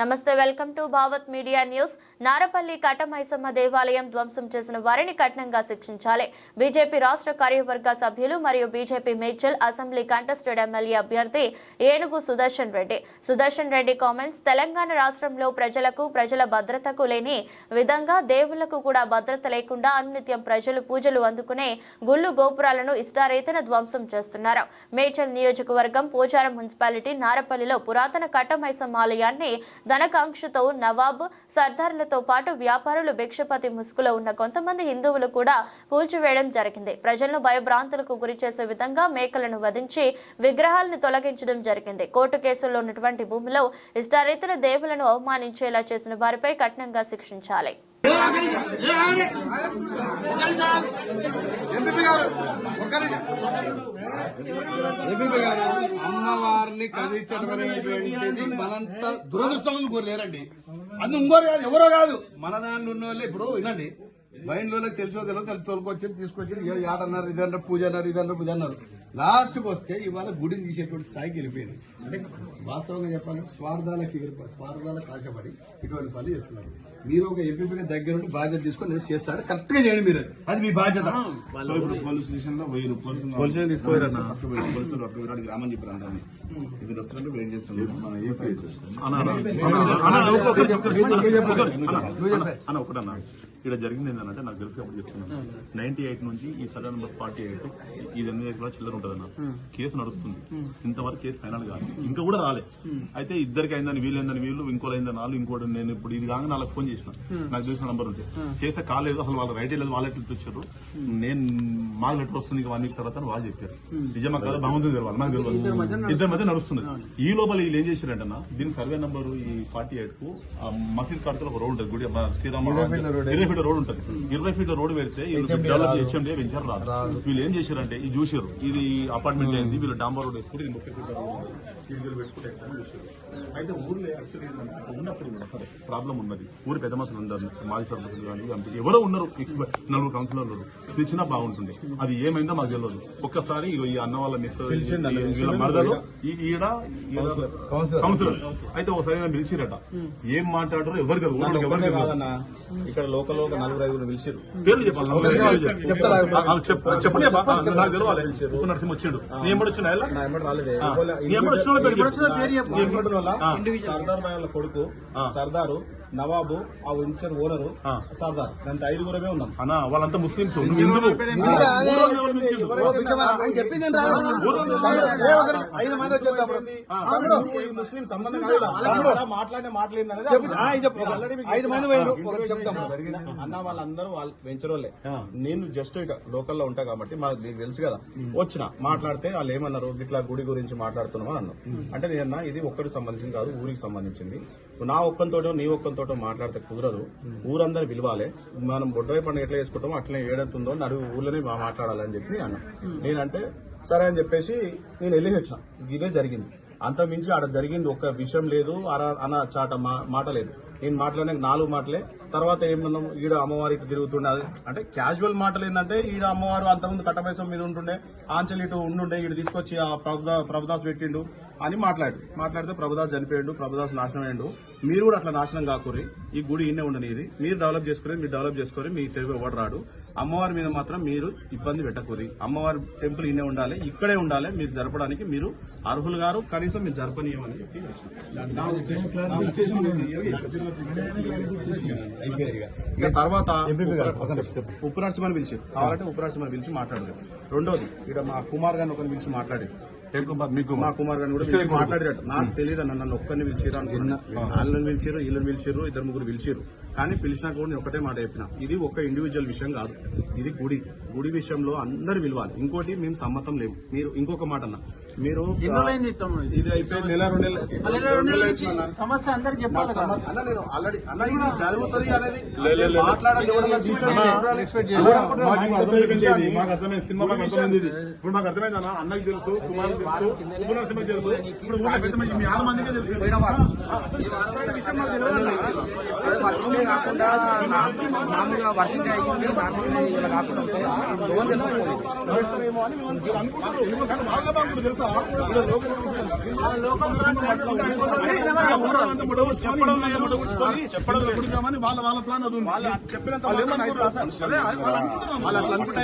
నమస్తే welcome to Bhavat media news. Narapalli Katamaisamma దేవాలయం ధ్వంసం చేసిన వారిని కఠినంగా శిక్షించాలి. బీజేపీ రాష్ట్ర కార్యవర్గ సభ్యులు మరియు BJP Medchal assembly contested MLA అభ్యర్థి ఏనుగు సుదర్శన్ రెడ్డి. సుదర్శన్ రెడ్డి కామెంట్స్ తెలంగాణ రాష్ట్రంలో ప్రజలకు ప్రజల భద్రతకు లేని విధంగా దేవుళ్ళకు కూడా భద్రత లేకుండా అనునిత్యం ప్రజలు పూజలు అందుకునే గుళ్ళు గోపురాలను ఇష్టారీతన ధ్వంసం చేస్తున్నారు. మేడ్చల్ నియోజకవర్గం పోచారం మున్సిపాలిటీ నారపల్లిలో పురాతన కట్టమైసమ్మ ఆలయాన్ని ధనకాంక్షతో నవాబ్ సర్దార్లతో పాటు వ్యాపారులు భిక్షపతి ముసుగులో ఉన్న కొంతమంది హిందువులు కూడా కూల్చివేయడం జరిగింది. ప్రజలను భయభ్రాంతులకు గురి చేసే విధంగా మేకలను వధించి విగ్రహాలను తొలగించడం జరిగింది. కోర్టు కేసుల్లో ఉన్నటువంటి భూమిలో ఇష్టారీతన దేవులను అవమానించేలా చేసిన వారిపై కఠినంగా శిక్షించాలి. ఎంపీ గారు? అమ్మవారిని కదిలించడం అనేటువంటిది మనంత దురదృష్టం కోరలేరండి అందు ఇంకోరు కాదు ఎవరో కాదు. మన దాంట్లో ఉన్న వాళ్ళే ఇప్పుడు వినండి. బయటలోకి తెలుసో తెలియదు తెలిసి తోలుకొచ్చి తీసుకొచ్చి ఆట అన్నారు ఇది అన్నారు పూజ అన్నారు ఇది అన్నారు ఇది అన్నారు. లాస్ట్కి వస్తే ఇవాళ గుడిని తీసేటువంటి స్థాయికి వెళ్ళిపోయింది. అంటే వాస్తవంగా చెప్పాలంటే స్వార్థాలకి ఎగిరిపడి స్వార్థాలకు ఆశపడి ఇటువంటి పనులు చేస్తున్నారు. మీరు ఒక ఎంపీపీగా దగ్గర నుండి బాధ్యత తీసుకొని నేను చేస్తాడు కరెక్ట్గా చేయండి మీరు. అది. మీ బాధ్యత. ఇప్పుడు పోలీస్ స్టేషన్లో పోలీసులు పోలీసులు గ్రామం చెప్పారు అందరినీ. వస్తున్నట్టు వెయిట్ చేస్తున్నాం అన్న ఇక్కడ జరిగింది ఏంటంటే నాకు తెలిసి అప్పుడు చెప్తున్నాను. నైన్టీ ఎయిట్ నుంచి ఈ సర్వే నెంబర్ ఫార్టీ ఎయిట్ ఈ ఎనిమిది కూడా చిల్లర ఉంటుందన్న. కేసు నడుస్తుంది. ఇంతవరకు కేసు ఫైనల్ కాదు. ఇంకా కూడా రాలే. అయితే ఇద్దరికి అయిందని వీళ్ళు అయిందని వీళ్ళు ఇంకోటి అయిందని వాళ్ళు ఇంకోటి నేను ఇప్పుడు ఇది కాగా నాకు ఫోన్ చేసిన. నాకు తెలిసిన నంబర్ ఉంటే చేసే కాలేదు అసలు వాళ్ళు రైట్ లేదు వాళ్ళు ఎట్లా వచ్చారు నేను మాకు లెటర్ వస్తుంది ఇంకా వన్ వీక్ తర్వాత వాళ్ళు చెప్పారు. నిజమా కాదు తెలవాలి నాకు తెలియదు. ఇద్దరి మధ్య నడుస్తుంది. ఈ లోపల వీళ్ళు ఏం చేశారంటన్నా దీని సర్వే నంబర్ ఈ ఫార్టీ ఎయిట్కు ఆ మసీద్ కాడుతో ఒక రోడ్ ఉంటుంది గుడి శ్రీరామ ఇరవై ఫీట్ రోడ్. ఉంటుంది. ఇరవై ఫీట్ రోడ్ పెడితే డెవలప్ హెచ్ఎండి వెంచర్ రాదు. వీళ్ళు ఏం చేశారంటే ఇది చూసారు ఇది అపార్ట్మెంట్ అయింది వీళ్ళు డాంబర్ రోడ్ వేసుకుంటే ఇది ముప్పై ఫీట్ రోడ్ పెట్టుకుంటే చూసారు అయితే ఊర్లో యాక్చువల్లీ ఉన్నప్పుడు సరే ప్రాబ్లం ఉన్నది. ఊరి పెద్ద మనుషులు ఉన్నారు మాజీ సర్పంచులు కానీ ఎవరో ఉన్నారు నలుగురు కౌన్సిలర్లు పిలిచినా బాగుంటుంది అది ఏమైందో మాకు తెలియదు ఒక్కసారి ఈ అన్న వాళ్ళ మిస్ వీళ్ళ మరదలు ఈడ కౌన్సిలర్. అయితే ఒకసారి పిలిచిరట. ఏం మాట్లాడారో? ఎవరు ఇక్కడ లోకల్ ఒక నలుగురు ఐదుగురు పిలిచిరు పేర్లు చెప్పండి అబ్బా. ఆ, నాకు తెలవాలి. ఉప్పు నరసింహ వచ్చిండు. వచ్చిన వాళ్ళ ఆ. సర్దార్ వాళ్ళ కొడుకు. సర్దారు నవాబు ఆ వెంచర్ ఓనరు. సర్దార్. అంత ఐదుగురమే ఉన్నాం. అన్న వాళ్ళంతా ముస్లింస్ చెప్పింది ఐదు మంది ముస్లిం సంబంధం మాట్లాడిన మాట్లాడింది అనేది ఐదు మంది అన్న వాళ్ళందరూ వాళ్ళు వెంచర్ వాళ్ళే నేను జస్ట్ ఇక లోకల్లో ఉంటా కాబట్టి మాకు నీకు తెలుసు కదా. వచ్చిన మాట్లాడితే వాళ్ళు ఏమన్నారు? ఇట్లా గుడి గురించి మాట్లాడుతున్నాం అని అన్నారు అంటే నేను ఇది ఒక్కరికి సంబంధించింది కాదు ఊరికి సంబంధించింది. నా ఒక్కంతోటో నీ ఒక్కంతోటో మాట్లాడితే కుదరదు. ఊరందరూ పిలవాలి మనం బొడ్రాయి పండుగ ఎట్లా చేసుకుంటామో అట్లనే ఏడంతుందో నడుగు ఊర్లోనే మాట్లాడాలని చెప్పి నేను అన్నా. నేనంటే సరే అని చెప్పేసి నేను వెళ్ళి వచ్చిన ఇదే జరిగింది. అంత మించి ఆడ జరిగింది ఒక్క విషయం లేదు. అన్న చాట మా- మాట లేదు. నేను మాట్లాడిన నాలుగు మాటలే. తర్వాత ఏమన్నాం ఈడ అమ్మవారి ఇటు తిరుగుతుండే. అంటే క్యాజువల్ మాటలు ఏంటంటే ఈడ అమ్మవారు అంతకుముందు కట్టమైసం మీద ఉంటుండే ఆంచల్ ఇటు ఉండుండే ఈడ తీసుకొచ్చి ఆ ప్రభుదా ప్రభుదాస్ పెట్టిండు అని మాట్లాడు. మాట్లాడితే ప్రభుదాస్ చనిపోయాడు ప్రభుదాస్ నాశనం అయ్యిండు మీరు కూడా అట్లా నాశనం కాకూరి ఈ గుడి ఇన్నే ఉండనిది మీరు డెవలప్ చేసుకుని మీరు డెవలప్ చేసుకొని మీ తెలుగు ఎవరు రాడు అమ్మవారి మీద మాత్రం మీరు ఇబ్బంది పెట్టకూరి అమ్మవారి టెంపుల్ ఇన్నే ఉండాలి ఇక్కడే ఉండాలి మీరు జరపడానికి మీరు అర్హులు గారు కనీసం మీరు జరపనీయమని చెప్పి తర్వాత ఉప్పు నరసింహని పిలిచారు కావాలంటే నరసింహని పిలిచి మాట్లాడదు రెండోది ఇక్కడ మా కుమార్ గారిని ఒకరిని పిలిచి మాట్లాడారు మీకు మా కుమార్. గారిని కూడా మాట్లాడారు నాకు తెలియదు అన్న నన్ను ఒక్కరిని పిలిచారు వాళ్ళని పిలిచారు వీళ్ళని పిలిచారు ఇద్దరు ముగ్గురు పిలిచారు కానీ పిలిచినా కూడా నేను ఒకటే మాట చెప్పిన. ఇది ఒక ఇండివిజువల్ విషయం కాదు. ఇది గుడి. గుడి విషయంలో అందరు విలువాలి. ఇంకోటి మేము సమ్మతం లేవు మీరు ఇంకొక మాట అన్న. మీరు ఇది? ఇది అయిపోయి నెల రెండు నెలలు- సమస్య అందరికి చెప్పాలి అన్న నేను ఆల్రెడీ అన్న ఇది జరుగుతుంది అనేది. మాట్లాడాలి. మాకు అర్థమైంది. మాకు అర్థమైంది సినిమా మాకు అర్థమైంది ఇది. ఇప్పుడు మాకు అర్థమైంది అన్న అన్నకి తెలుసు కుమార్ తెలుసు తెలుసు ఇప్పుడు ఊళ్ళో పెద్ద మంది మీ ఆరు మందికే తెలుసు విషయం మాకు తెలియదు. కాకుండా మామూలుగా వర్కింగ్ అయ్యింది ఇలా కాకుండా తెలుసా? చెప్పడం చెప్పడం వాళ్ళ వాళ్ళ ప్లాన్ అది వాళ్ళు చెప్పినంత వాళ్ళు ఏమన్నా వాళ్ళు అట్లా అనుకుంటే